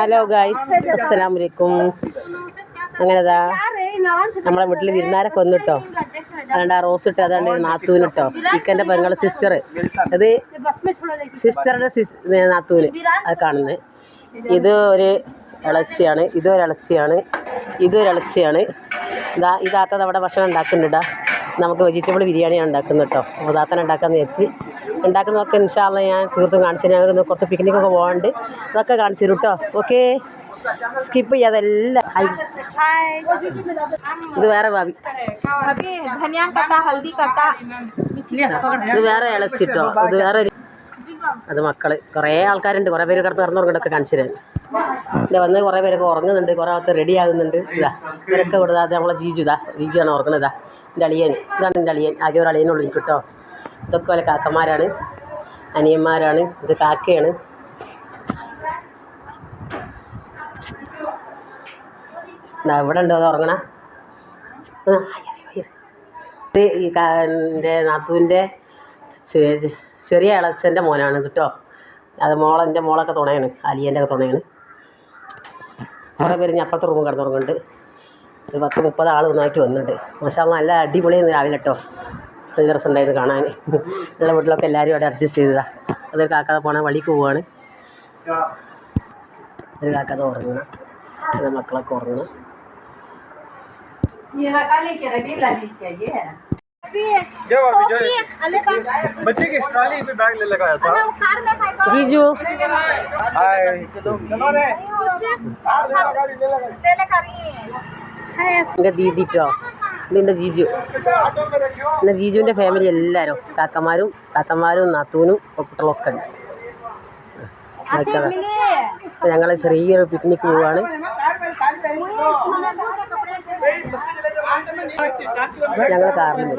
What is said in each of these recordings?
Hello guys അസ്സലാമു അലൈക്കും അങ്ങനെതാ? നമ്മളെ വീട്ടിൽ വിരുന്നാരെ കൊന്നിട്ടോ അതുകൊണ്ട് ആ റോസ് ഇട്ടോ അതാണ്ട് നാത്തൂനിട്ടോ ഇക്കന്റെ പെങ്ങളെ സിസ്റ്റർ അത് സിസ്റ്ററുടെ സിസ് നാത്തൂന് അത് കാണുന്നത് ഇത് ഒരു ഇളച്ചിയാണ്. ഇതൊരു ഇളച്ചിയാണ്. ഇതൊരു ഇളച്ചിയാണ്. ഇതാ ഇതാത്തത് താത്ത അവിടെ ഭക്ഷണം ഉണ്ടാക്കുന്നുണ്ടാ നമുക്ക് വെജിറ്റബിൾ ബിരിയാണിയാണ് ഉണ്ടാക്കുന്നത് കേട്ടോ. അപ്പോൾ താത്തനെ ഉണ്ടാക്കാമെന്ന് വിചാരിച്ച് ഉണ്ടാക്കുന്നതൊക്കെ ഇൻഷാല്ല ഞാൻ തീർത്തും കാണിച്ചു ഞങ്ങൾക്ക് കുറച്ച് പിക്നിക്കൊക്കെ പോകാണ്ട് അതൊക്കെ കാണിച്ചു തരും കേട്ടോ ഓക്കെ സ്കിപ്പ് ചെയ്യാതെല്ലാം ഇത് വേറെ ഭാവി. ഇത് വേറെ ഇളച്ചിട്ടോ. ഇത് വേറെ അത് മക്കൾ. കുറേ ആൾക്കാരുണ്ട്. കുറേ പേര് കിടന്ന് കിടന്നുറങ്ങണ്ടൊക്കെ കാണിച്ചു തരാം. ഇല്ല വന്ന് കുറേ പേരൊക്കെ ഉറങ്ങുന്നുണ്ട്. കുറെ ആൾക്കാർ റെഡി ആകുന്നുണ്ട്. ഇതാ ഇവരൊക്കെ കൊടുത്താതെ നമ്മളെ ജീജു ഇതാ ജീജു ആണ് ഉറങ്ങുന്നതാ എന്റെ അളിയൻ. ഇതാണ് എന്റെ അളിയൻ. ആകെ ഒരു അളിയനുള്ളൂ കേട്ടോ ഇതൊക്കെ പോലെ കാക്കന്മാരാണ് അനിയന്മാരാണ് ഇത് കാക്കയാണ്. എവിടെ ഉണ്ടോ? അത് ഉറങ്ങണ. ഇത് ഈ എന്റെ നാത്തൂന്റെ ചെറിയ ഇളച്ചന്റെ മോനാണ് കേട്ടോ. അത് മോളെന്റെ മോളൊക്കെ തുണയാണ് അലിയന്റെ ഒക്കെ തുണയാണ്. കുറേ പേര് ഞാൻ അപ്പുറത്ത് റൂം കിടന്നുറങ്ങുന്നുണ്ട്. ഒരു പത്ത് മുപ്പത് ആൾ ഒന്നായിട്ട് വന്നിട്ടുണ്ട്. പക്ഷേ നല്ല അടിപൊളിയാണ് രാവിലെ കേട്ടോ. നല്ല രസമുണ്ടായിരുന്നു കാണാൻ ഉള്ള വീട്ടിലൊക്കെ എല്ലാവരും അവിടെ അഡ്ജസ്റ്റ് ചെയ്തതാ അത് കാക്കാതെ പോണ വഴിക്ക് പോവാണ് ഒരു കാക്കാതെ ഉറങ്ങണം അത് മക്കളൊക്കെ ഉറങ്ങണം ये लगा ഇതെന്റെ ജിജു എന്റെ ജിജുവിന്റെ ഫാമിലി എല്ലാവരും കാക്കമാരും താത്തമാരും നാത്തൂനും കുട്ടികളൊക്കെ ഉണ്ട് ഞങ്ങൾ ചെറിയൊരു പിക്നിക് പോവാണ് ഞങ്ങൾ കാറിൽ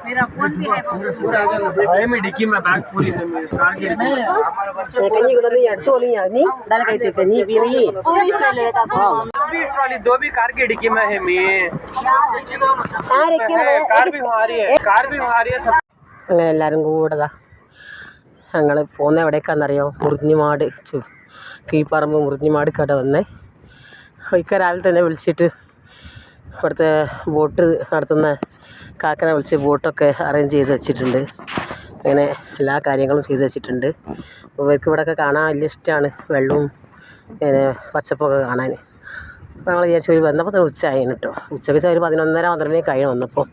जल्दी कर कार की പോരെ. जाओ यार टाइम हो रहा है जाओ जल्दी मेरा फोन भी है भाई में डिक्की में बैग पूरी थी मेरी कार की കഞ്ഞി കൊണ്ടു നീ അടുത്ത് വന്നു ഞാൻ നീ ഇതാലെ കഴിച്ചു കഞ്ഞി പിരി भी ट्रॉली दो भी कार की डिक्की में है मी कार भी वहाँ आ रही है कार भी वहाँ आ रही है सब അങ്ങനെ എല്ലാവരും കൂടെതാ ഞങ്ങൾ പോകുന്ന എവിടേക്കാണെന്നറിയോ മുറിഞ്ഞിമാട് ചു കീപ്പറമ്പ് മുറിഞ്ഞിമാട് കട വന്നേ ഒരിക്കൽ രാവിലെ തന്നെ വിളിച്ചിട്ട് ഇവിടുത്തെ ബോട്ട് നടത്തുന്ന കാക്കനെ വിളിച്ച് ബോട്ടൊക്കെ അറേഞ്ച് ചെയ്ത് വെച്ചിട്ടുണ്ട്. അങ്ങനെ എല്ലാ കാര്യങ്ങളും ചെയ്ത് വെച്ചിട്ടുണ്ട്. ഇവർക്ക് ഇവിടെയൊക്കെ കാണാൻ വലിയ ഇഷ്ടമാണ് വെള്ളവും പിന്നെ പച്ചപ്പൊക്കെ കാണാൻ. അപ്പോൾ ഞങ്ങൾ വിചാരിച്ചു ഒരു വന്നപ്പോൾ തന്നെ ഉച്ചയായി കേട്ടോ ഉച്ചയ്ക്ക് ഒരു പതിനൊന്നര പന്ത്രണ്ട് മണി കഴിഞ്ഞ് വന്നപ്പോൾ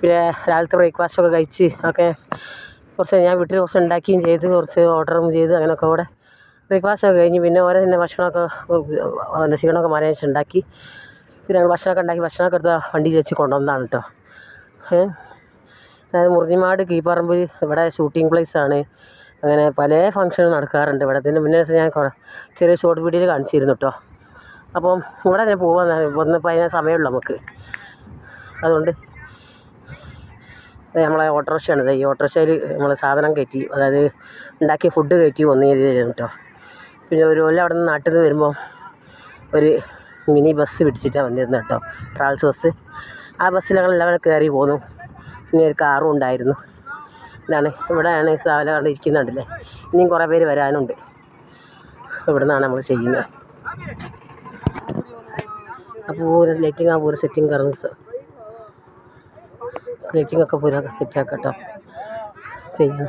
പിന്നെ രാവിലത്തെ ബ്രേക്ക്ഫാസ്റ്റ് ഒക്കെ കഴിച്ച് ഒക്കെ കുറച്ച് ഞാൻ വീട്ടിൽ കുറച്ച് ഉണ്ടാക്കുകയും ചെയ്ത്. കുറച്ച് ഓർഡറും ചെയ്ത്. അങ്ങനെയൊക്കെ കൂടെ ബ്രേക്ക്ഫാസ്റ്റ് ഒക്കെ കഴിഞ്ഞ് പിന്നെ ഓരോ തന്നെ ഭക്ഷണമൊക്കെ ക്ഷീണമൊക്കെ മാനേജ് ഉണ്ടാക്കി. പിന്നെ ഭക്ഷണമൊക്കെ ഉണ്ടാക്കി. ഭക്ഷണമൊക്കെ എടുത്ത് വണ്ടിയിൽ വെച്ച് കൊണ്ടുവന്നതാണ് കേട്ടോ മുറിഞ്ഞിമാട് കീപ്പറമ്പ് ഇവിടെ ഷൂട്ടിംഗ് പ്ലേസ് ആണ്. അങ്ങനെ പല ഫങ്ഷനും നടക്കാറുണ്ട്. ഇവിടെ ഇതിന് മുന്നേ ഞാൻ ചെറിയ ഷോർട്ട് വീഡിയോയിൽ കാണിച്ചിരുന്നു കേട്ടോ അപ്പം ഇവിടെ തന്നെ പോകാൻ വന്നപ്പോൾ അതിന് സമയമുള്ളൂ നമുക്ക്. അതുകൊണ്ട് നമ്മളെ ഓട്ടോറിക്ഷയാണ് ഈ ഓട്ടോറിക്ഷയിൽ നമ്മൾ സാധനം കയറ്റി അതായത് ഉണ്ടാക്കിയ ഫുഡ് കയറ്റി വന്നു ചെയ്തിരുന്നു കേട്ടോ പിന്നെ ഒരു കൊല്ലം അവിടെ നിന്ന് നാട്ടിൽ നിന്ന് വരുമ്പോൾ ഒരു മിനി ബസ് പിടിച്ചിട്ടാണ് വന്നിരുന്നത് കേട്ടോ ട്രാവൽസ് ബസ് ആ ബസ്സിൽ ഞങ്ങൾ എല്ലാവരും കയറി പോന്നു. പിന്നെ ഒരു കാറും ഉണ്ടായിരുന്നു. ഇതാണ് ഇവിടെയാണ് രാവിലെ ഇരിക്കുന്നുണ്ടല്ലേ? ഇനിയും കുറേ പേര് വരാനുണ്ട്. ഇവിടെ നിന്നാണ് നമ്മൾ ചെയ്യുന്നത്. അപ്പോൾ ലൈറ്റിംഗ് ആ പൂര സെറ്റിംഗ് കറങ്ങും ലൈറ്റിംഗ് ഒക്കെ പൂര സെറ്റാക്കട്ടോ കേട്ടോ. ചെയ്യുന്നു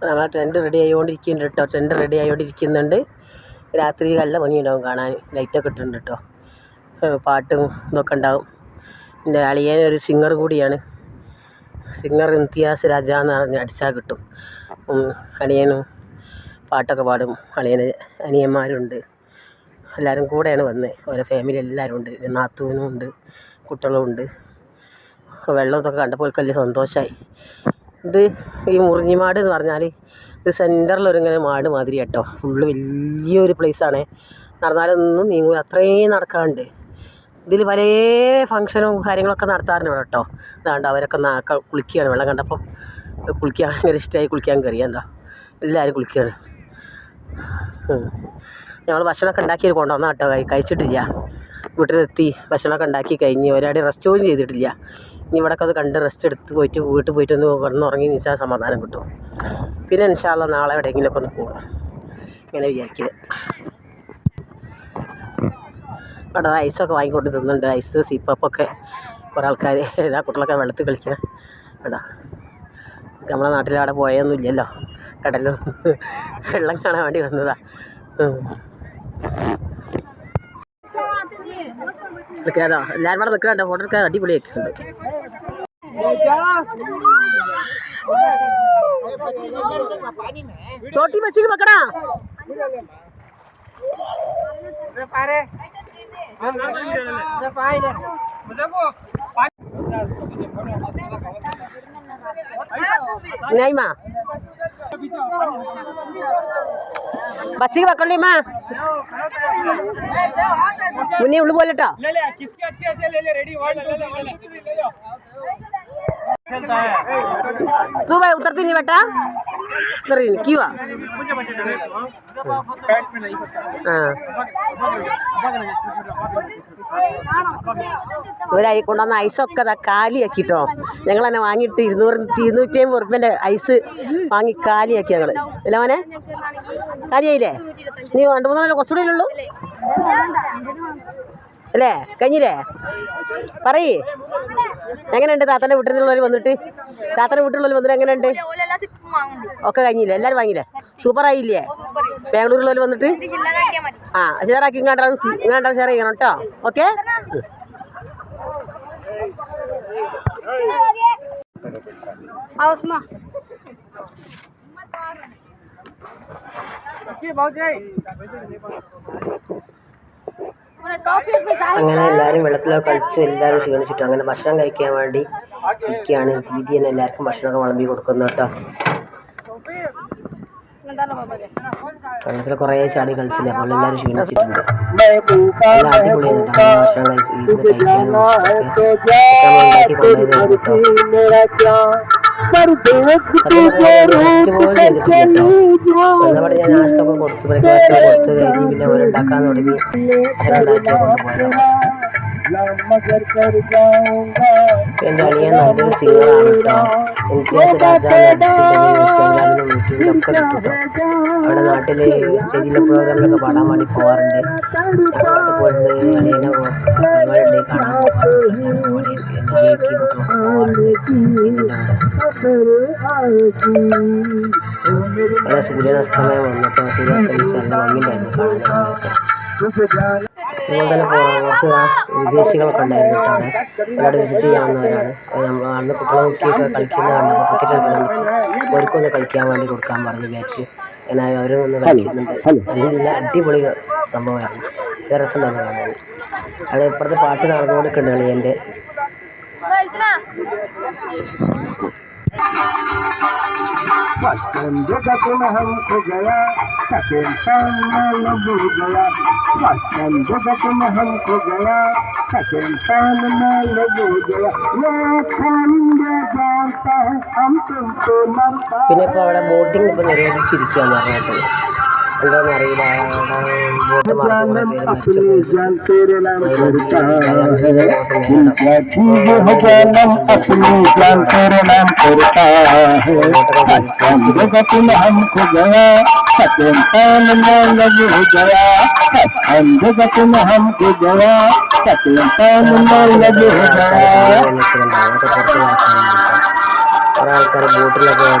നമ്മളെ ടെന്റ് റെഡി ആയിക്കൊണ്ടിരിക്കുന്നുണ്ട് കേട്ടോ ടെന്റ് റെഡി ആയിക്കൊണ്ടിരിക്കുന്നുണ്ട് രാത്രി നല്ല ഭംഗിയുണ്ടാവും കാണാൻ. ലൈറ്റൊക്കെ ഇട്ടിട്ടുണ്ട് കേട്ടോ പാട്ടും ഇതൊക്കെ ഉണ്ടാവും. എന്റെ അളിയൻ ഒരു സിംഗർ കൂടിയാണ്. സിംഗർ ഇംതിയാസ് രാജ എന്ന് പറഞ്ഞ് അടിച്ചാൽ കിട്ടും. അളിയനും പാട്ടൊക്കെ പാടും. അളിയന് അനിയന്മാരുണ്ട്. എല്ലാവരും കൂടെയാണ് വന്നത് ഓരോ ഫാമിലി എല്ലാവരും ഉണ്ട്. നാത്തൂനും ഉണ്ട്. കുട്ടികളും ഉണ്ട്. വെള്ളം ഇതൊക്കെ കണ്ടപ്പോൾ വലിയ സന്തോഷമായി ഇത് ഈ മുറിഞ്ഞിമാട് എന്ന് പറഞ്ഞാൽ ഇത് സെന്ററിലൊരു ഇങ്ങനെ മാട് മാതിരി കേട്ടോ ഫുള്ള് വലിയൊരു പ്ലേസാണ് നടന്നാലൊന്നും നീങ്ങൂല. അത്രയും നടക്കാറുണ്ട് ഇതിൽ പല ഫങ്ഷനും കാര്യങ്ങളൊക്കെ നടത്താറുണ്ട് കേട്ടോ അതാണ്ട് അവരൊക്കെ നാക്ക കുളിക്കുകയാണ് വെള്ളം കണ്ടപ്പോൾ കുളിക്കാൻ ഭയങ്കര ഇഷ്ടമായി കുളിക്കാൻ കയറി എന്താ? എല്ലാവരും കുളിക്കുകയാണ്. ഞങ്ങൾ ഭക്ഷണമൊക്കെ ഉണ്ടാക്കി കൊണ്ടുവന്ന കേട്ടോ കഴി കഴിച്ചിട്ടില്ല. വീട്ടിലെത്തി ഭക്ഷണമൊക്കെ ഉണ്ടാക്കി കഴിഞ്ഞ്. ഒരാടി റെസ്റ്റ് പോലും ചെയ്തിട്ടില്ല. ഇവിടെയൊക്കെ അത് കണ്ട് റെസ്റ്റ് എടുത്ത് പോയിട്ട് വീട്ടിൽ പോയിട്ട് ഒന്ന് കിടന്നുറങ്ങി നീച്ചാൽ സമാധാനം കിട്ടും. പിന്നെ ഇൻഷാല്ല നാളെ എവിടെയെങ്കിലുമൊക്കെ ഒന്ന് പോകാം ഇങ്ങനെ വിചാരിക്കുന്നത് അവിടെ ഐസൊക്കെ വാങ്ങിക്കൊണ്ട് തിന്നുന്നുണ്ട്. ഐസ് സീപ്പപ്പൊക്കെ കുറേ ആൾക്കാർ ഏതാ കുട്ടികളൊക്കെ വെള്ളത്തിൽ കളിക്കണം. എടാ നമ്മളെ നാട്ടിൽ അവിടെ പോയൊന്നും ഇല്ലല്ലോ. കടലും വെള്ളം കാണാൻ വേണ്ടി വന്നതാ. നിൽക്കാതോ എല്ലാവരും കൂടെ നിൽക്കണ്ട ഫോട്ടോ എടുക്കാൻ അടിപൊളിയായിട്ടുണ്ട്. छोटी मछली को पकड़ा नहीं माँ बच्ची की पकड़ ली माँ मुन्नी उल्लू बोलेटा ले ले किसके अच्छे अच्छे ले ले रेडी वर्ड ले ले वर्ड ले ले तू भाई उतरती नहीं बेटा उतर ही नहीं क्यों आ? मुझे बच्चे चले पैंट में नहीं पता ആ ഇവരായി കൊണ്ടുവന്ന ഐസൊക്കെ ദാ കാലിയാക്കിട്ടോ ഞങ്ങൾ തന്നെ വാങ്ങിയിട്ട് ഇരുന്നൂറ് ഇരുന്നൂറ്റി അമ്പത് ഉറുപ്പ്യൻ്റെ ഐസ് വാങ്ങി കാലിയാക്കി ഞങ്ങൾ ഇല്ല മോനെ കാലിയായില്ലേ നീ രണ്ട് മൂന്നെണ്ണം കുറച്ചുകൂടെ ഉള്ളൂ അല്ലേ കഴിഞ്ഞില്ലേ പറയേ എങ്ങനെയുണ്ട് താത്തന്റെ വീട്ടിൽ നിന്നുള്ളവർ വന്നിട്ട്? താത്തന്റെ വീട്ടിലുള്ളവർ വന്നിട്ട് എങ്ങനെയുണ്ട്? ഒക്കെ കഴിഞ്ഞില്ലേ? എല്ലാവരും വാങ്ങിയില്ലേ? സൂപ്പർ ആയില്ലേ ബാംഗ്ലൂരിലുള്ളവർ വന്നിട്ട്? ആ ഷെയറാക്കി ഇങ്ങാണ്ടാ ഇങ്ങാണ്ടാ ഷെയർ ചെയ്യണം കേട്ടോ ഓക്കെ? അങ്ങനെ എല്ലാവരും വെള്ളത്തിലൊക്കെ കളിച്ച് എല്ലാവരും ക്ഷീണിച്ചിട്ട് അങ്ങനെ ഭക്ഷണം കഴിക്കാൻ വേണ്ടി ഇരിക്കുകയാണ് ദീദി തന്നെ എല്ലാവർക്കും ഭക്ഷണമൊക്കെ വിളമ്പി കൊടുക്കുന്നു കേട്ടോ. വെള്ളത്തിൽ കുറേ ചാടി കളിച്ചില്ല? അപ്പോൾ എല്ലാവരും ക്ഷീണിച്ചിട്ടുണ്ട്. ഒക്കെ നമ്മുടെ ഞാൻ നാശത്തൊക്കെ കൊടുത്തു ബ്രേക്ക്ഫാസ്റ്റ് കൊടുത്ത് കഴിഞ്ഞ് പിന്നെ അവർ ഉണ്ടാക്കാൻ തുടങ്ങി ഉണ്ടാക്കി എന്റെ അളിയൻ നല്ലൊരു സിംഗറാണ് കേട്ടോ എനിക്ക് രാജാവിനും യൂട്യൂബിലൊക്കെ കിട്ടും അവിടെ നാട്ടിൽ സ്റ്റേജിലെ പ്രോഗ്രാമിലൊക്കെ പാടാൻ വേണ്ടി പോകാറുണ്ട് പോയിട്ട് അളിയനെ കാണാൻ നല്ല സൂര്യനസ്തമയം വന്നപ്പോൾ തന്നെ വിദേശികളൊക്കെ ഉണ്ടായിരുന്നു അവിടെ വിസിറ്റ് ചെയ്യാവുന്നവരാണ് അന്ന് കുട്ടികളെ നോക്കിയൊക്കെ കളിക്കുന്ന കണ്ടപ്പോൾ ക്രിക്കറ്റ് കളിക്കുന്നുണ്ട് അവർക്കൊന്ന് കളിക്കാൻ വേണ്ടി കൊടുക്കാൻ പറഞ്ഞു ബാറ്റ് എന്നാൽ അവരും ഒന്ന് കളിക്കുന്നുണ്ട് നല്ല അടിപൊളി സംഭവമായിരുന്നു. രസമുണ്ടായിരുന്നു കാണാൻ അവിടെ ഇപ്പുറത്തെ പാട്ട് നടന്നുകൊണ്ടിരിക്കുന്നുണ്ട് കളി എന്റെ जगत में हमको गया सकें पान लबू गया बचपन जगत में हमको गया सकें पान लबू गया ये खंड जानता है हम तुमको मरता പിന്നെ ഇപ്പോൾ അവിടെ ബോട്ടിംഗ് ഇപ്പോൾ നിരോധിച്ചിരിക്കുകയെന്ന് പറഞ്ഞിട്ട് जानम अपने जान तेरे नाम करता है तुम हमको गया सत्यम पान में लग हो गया अंधेगा तुम हमको गया सत्यम पान में लग हो गया और आकर बोट लगे और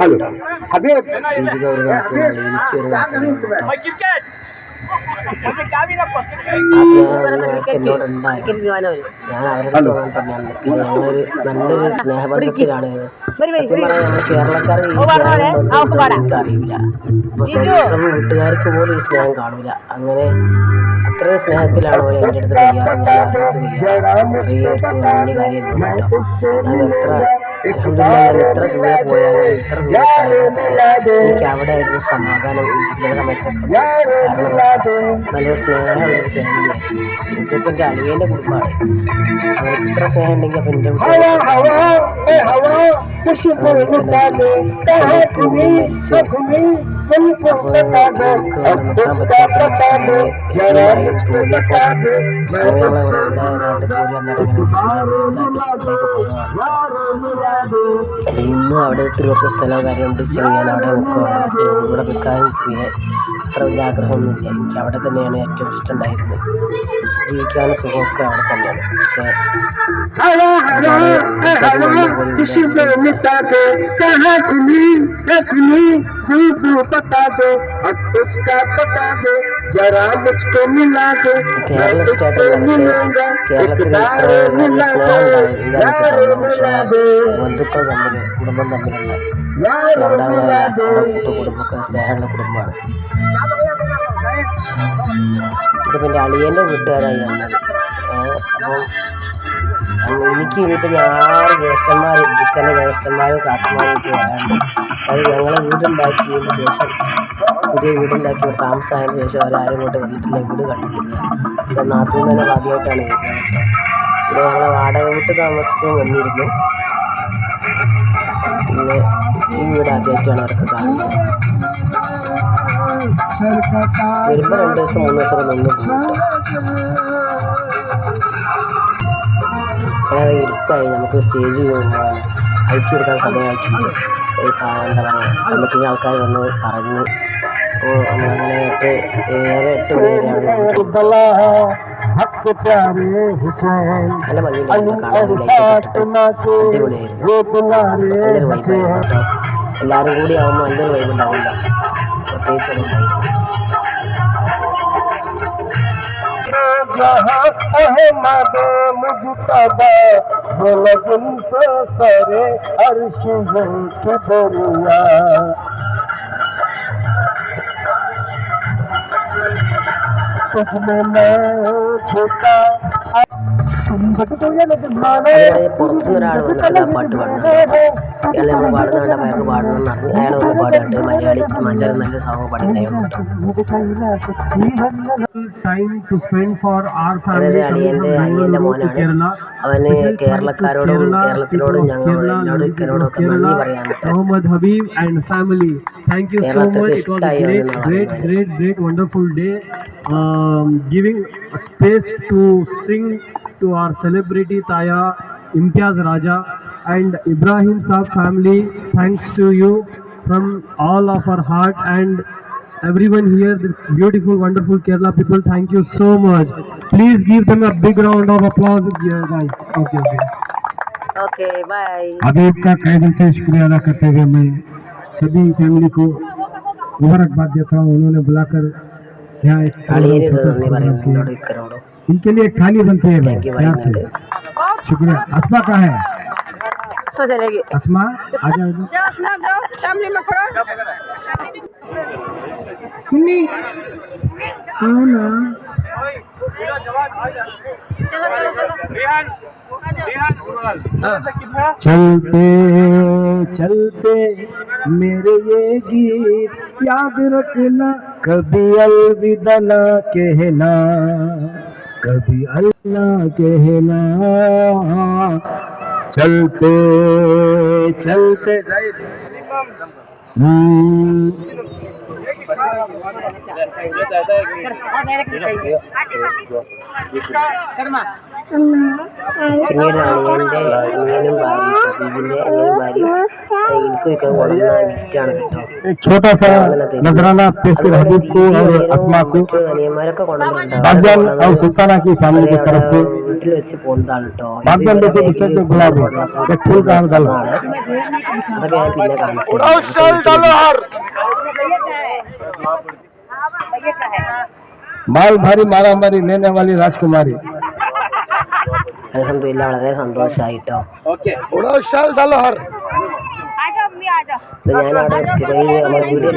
ഹലോ. ഞാൻ അറിയില്ല പക്ഷെ വീട്ടുകാർക്ക് പോലും ഈ സ്നേഹം കാണൂല അങ്ങനെ അത്രയും സ്നേഹത്തിലാണ് എന്റെ അടുത്ത് കാര്യം അലഹമില്ല എത്ര ദൂരെ പോയാലും എത്ര ദൂരെ അവിടെ ഒരു സമാധാനം നല്ല സ്നേഹമുള്ള ഒരു ഫാമിലിയാണ് ഇതിപ്പോൾ എന്റെ അളിയന്റെ കുടുംബമാണ്. അവർക്ക് ഇത്ര സ്നേഹം ഉണ്ടെങ്കിൽ അപ്പം എന്റെ കുടുംബം खुशबू लुटा दे कहा तुम्हें सपने हमको बता दो अब उसका बता दो जरा मुझको बता दो मैं यारो मिला दो ഇന്നും അവിടെ ഒത്തിരി കുറച്ച് സ്ഥലവും കാര്യമുണ്ട് ചെയ്യാൻ അവിടെ നോക്കുകയാണ് ഇവിടെ നിൽക്കാൻ പിന്നെ അത്ര വലിയ ആഗ്രഹമൊന്നുമില്ല. എനിക്ക് അവിടെ തന്നെയാണ് ഏറ്റവും ഇഷ്ടമുണ്ടായിരുന്നത്. ജീവിക്കാനും സുഖമൊക്കെ അവിടെ തന്നെയാണ്. പക്ഷേ കഹാ കുനി खुशबू मिटा दो कहा तुम्हें रखनी खुशबू बता दो अब उसका बता दो जरा मुझको मिला दो मैं കേരള तुझको സ്റ്റേറ്റ് मिलूंगा കേരളത്തിൽ एक ഇത്ര दार നല്ല मिला സ്നേഹം दो ഉണ്ടാവും ഇല്ല എനിക്ക് यार തോന്നുന്നു പക്ഷേ मिला दो ബന്ധുക്കൾ തമ്മിൽ കുടുംബം തമ്മിലുള്ള यार അവിടെ मिला दो അവിടെ കൂട്ടു കുടുംബമൊക്കെ സ്നേഹമുള്ള കുടുംബമാണ് ഇതിപ്പോൾ എൻ്റെ അളിയൻ്റെ വീട്ടുകാരായി വന്നത് ഏഹ് അപ്പം അന്ന് എനിക്ക് ഇനിയിപ്പോൾ ഞാൻ ആറ് ജ്യേഷ്ഠന്മാർ ഇരിക്കുന്ന ജ്യേഷ്ഠന്മാരും കാട്ടുമാരും ഒക്കെ വരാണ്ട് അത് ഞങ്ങളെ വീടുണ്ടാക്കിയതിന് ശേഷം പുതിയ വീടുണ്ടാക്കി താമസമായതിന് ശേഷം അവരാരും ഇങ്ങോട്ട് വന്നിട്ടില്ല വീട് കണ്ടിട്ടില്ല എന്റെ നാട്ടിൽ തന്നെ ആദ്യമായിട്ടാണ് വരുന്നത് പിന്നെ ഞങ്ങളെ വാടക വീട്ട് താമസിക്കാൻ വന്നിരുന്നു. പിന്നെ ഈ വീട് ആദ്യമായിട്ടാണ് അവർക്ക് കാണുന്നത്. വരുമ്പോൾ രണ്ട് ദിവസം മൂന്ന് ദിവസം നിന്ന് ഇരുട്ടായി നമുക്ക് സ്റ്റേജ് അയച്ചു കൊടുക്കാൻ സമയമായിട്ടുണ്ട് എന്താ പറയുക കമ്മിറ്റിയിലെ ആൾക്കാർ വന്ന് പറഞ്ഞു അപ്പോൾ കൂടി ആവുമ്പോ നല്ലൊരു വൈബ് ഉണ്ടാവില്ല. जहाँ अहमद मुजतबा बोल जिनसे सरे अर्श है किबरिया तुझमें मैं झुका അതുപോലെ പുറത്തുനിന്ന് ഒരാൾ വന്നിട്ട് ആ പാട്ട് പാടുന്നുണ്ട് അയാൾ നമ്മൾ പാടുന്ന കണ്ട അയാൾക്ക് പാടണം എന്ന് പറഞ്ഞ് അയാൾ വന്ന് പാടുന്നുണ്ട് മലയാളി മലയാളം നല്ല സോങ് അതായത് family അളിയന്റെ മോനാണ് അവന് കേരളക്കാരോടും കേരളത്തിനോടും ഞങ്ങൾ എന്നോട് ഇക്കനോടും ഒക്കെ നന്ദി family. Thank you so much. It was a great, great, great, great, wonderful day. Um, giving space to sing to our celebrity Taya Imtiaz Raja and Ibrahim Saab family. Thanks to you from all of our heart and everyone here, the beautiful, wonderful Kerala people. Thank you so much. Please give them a big round of applause, yeah, guys. Okay, okay. Okay, bye. अदीब का कई दिन से शुक्रिया अदा करते हुए मैं सभी फैमिली को मुबारकबाद देता हूँ उन्होंने बुलाकर यहाँ एक इनके लिए खाली बनती है भाई से? शुक्रिया। असमा कहाँ है? आओ ना। चलते चलते मेरे ये गीत याद रखना कभी अलविदा ना कहना। कभी अल्लाह कहला चलते चलते। हम्म, പിന്നീട് അനിയൻ്റെ അനിയനും ഭാര്യയും സതീജിൻ്റെ അനിയനും ഭാര്യയും എനിക്ക് വെക്കാൻ കൊണ്ടുവന്ന ഗിഫ്റ്റാണ് കേട്ടോ एक छोटा सा नजराना पेश कर हबीब को और अस्मा को മറ്റു അനിയന്മാരൊക്കെ बागजान और सुल्ताना की फैमिली की तरफ से വീട്ടിൽ വെച്ച് പോകുന്നതാണ് കേട്ടോ बागजान देखो दूसरे के गुलाब एक फूल का हार डालो അതൊക്കെ ഞാൻ പിന്നെ കാണിച്ചു भैया का है भैया का है माल भारी मारा मारी लेने वाली राजकुमारी അലഹമില്ല വളരെ സന്തോഷമായിട്ടോ ഞാനവിടെ വീഡിയോ